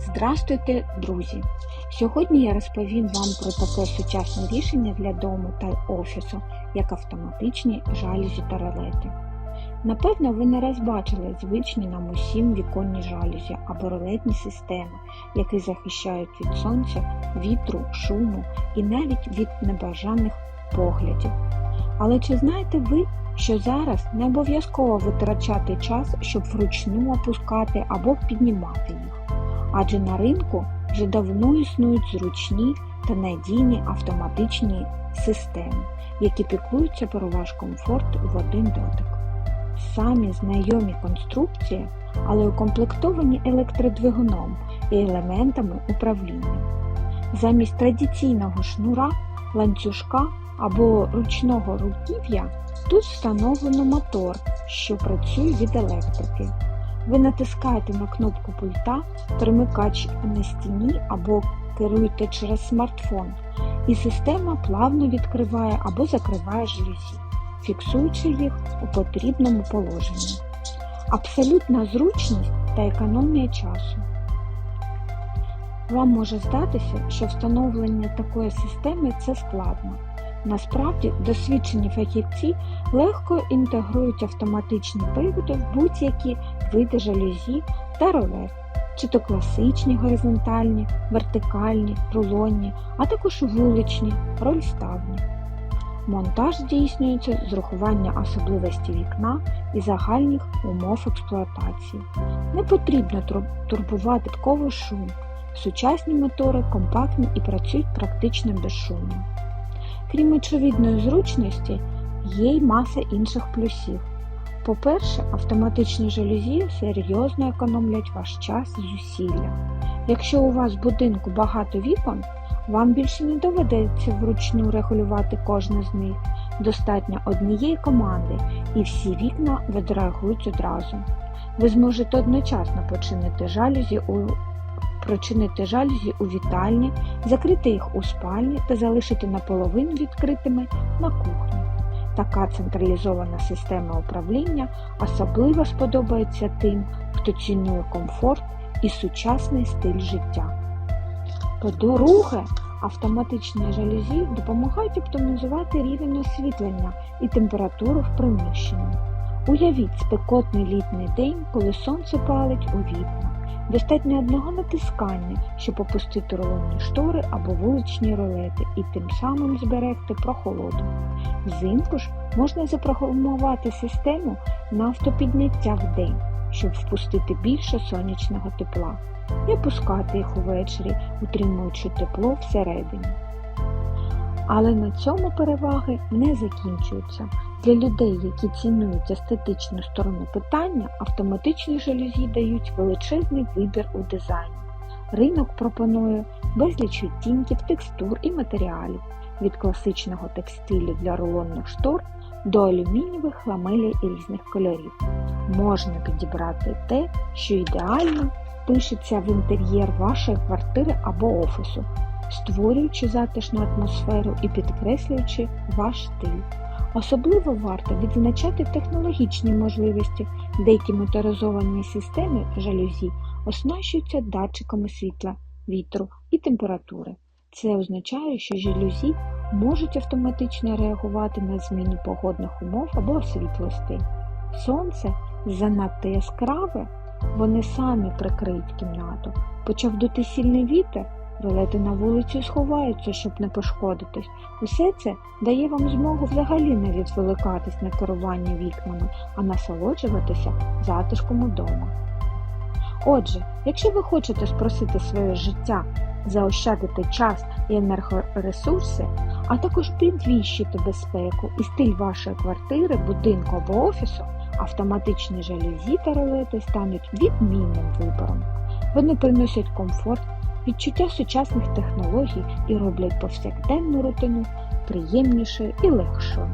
Здрастуйте, друзі! Сьогодні я розповім вам про таке сучасне рішення для дому та офісу, як автоматичні жалюзі та ролети. Напевно, ви не раз бачили звичні нам усім віконні жалюзі або ролетні системи, які захищають від сонця, вітру, шуму і навіть від небажаних поглядів. Але чи знаєте ви, що зараз не обов'язково витрачати час, щоб вручну опускати або піднімати їх? Адже на ринку вже давно існують зручні та надійні автоматичні системи, які піклуються про ваш комфорт в один дотик. Самі знайомі конструкції, але укомплектовані електродвигуном і елементами управління. Замість традиційного шнура, ланцюжка або ручного руків'я тут встановлено мотор, що працює від електрики. Ви натискаєте на кнопку пульта, перемикач на стіні або керуєте через смартфон, і система плавно відкриває або закриває жалюзі, фіксуючи їх у потрібному положенні. Абсолютна зручність та економія часу. Вам може здатися, що встановлення такої системи це складно. Насправді, досвідчені фахівці легко інтегрують автоматичні приводи в будь-які види жалюзі та ролет, чи то класичні горизонтальні, вертикальні, рулонні, а також вуличні, рольставні. Монтаж здійснюється з урахування особливостей вікна і загальних умов експлуатації. Не потрібно турбувати додатковий шум. Сучасні мотори компактні і працюють практично безшумно. Крім очевидної зручності, є й маса інших плюсів. По-перше, автоматичні жалюзі серйозно економлять ваш час і зусилля. Якщо у вас в будинку багато вікон, вам більше не доведеться вручну регулювати кожне з них. Достатньо однієї команди і всі вікна відреагують одразу. Ви зможете одночасно починити жалюзі у прочинити жалюзі у вітальні, закрити їх у спальні та залишити наполовину відкритими на кухні. Така централізована система управління особливо сподобається тим, хто цінує комфорт і сучасний стиль життя. По-друге, автоматичні жалюзі допомагають оптимізувати рівень освітлення і температуру в приміщенні. Уявіть спекотний літній день, коли сонце палить у вікна. Достатньо одного натискання, щоб опустити рулонні штори або вуличні ролети і тим самим зберегти прохолоду. Взимку ж можна запрограмувати систему на автопідняття в день, щоб впустити більше сонячного тепла, і опускати їх увечері, утримуючи тепло всередині. Але на цьому переваги не закінчуються. Для людей, які цінують естетичну сторону питання, автоматичні жалюзі дають величезний вибір у дизайні. Ринок пропонує безліч відтінків, текстур і матеріалів від класичного текстилю для рулонних штор до алюмінієвих ламелей різних кольорів. Можна підібрати те, що ідеально пишеться в інтер'єр вашої квартири або офісу, створюючи затишну атмосферу і підкреслюючи ваш стиль. Особливо варто відзначати технологічні можливості, деякі моторизовані системи жалюзі оснащуються датчиками світла, вітру і температури. Це означає, що жалюзі можуть автоматично реагувати на зміну погодних умов або світлостей. Сонце занадто яскраве, вони самі прикриють кімнату. Почав дути сильний вітер, Ролети на вулиці сховаються, щоб не пошкодитись. Усе це дає вам змогу взагалі не відволикатись на керування вікнами, а насолоджуватися затишком удома. Отже, якщо ви хочете спросити своє життя, заощадити час і енергоресурси, а також підвищити безпеку і стиль вашої квартири, будинку або офісу, автоматичні жалюзі та ролети стануть відмінним вибором. Вони приносять комфорт відчуття сучасних технологій і роблять повсякденну рутину приємнішою і легшою.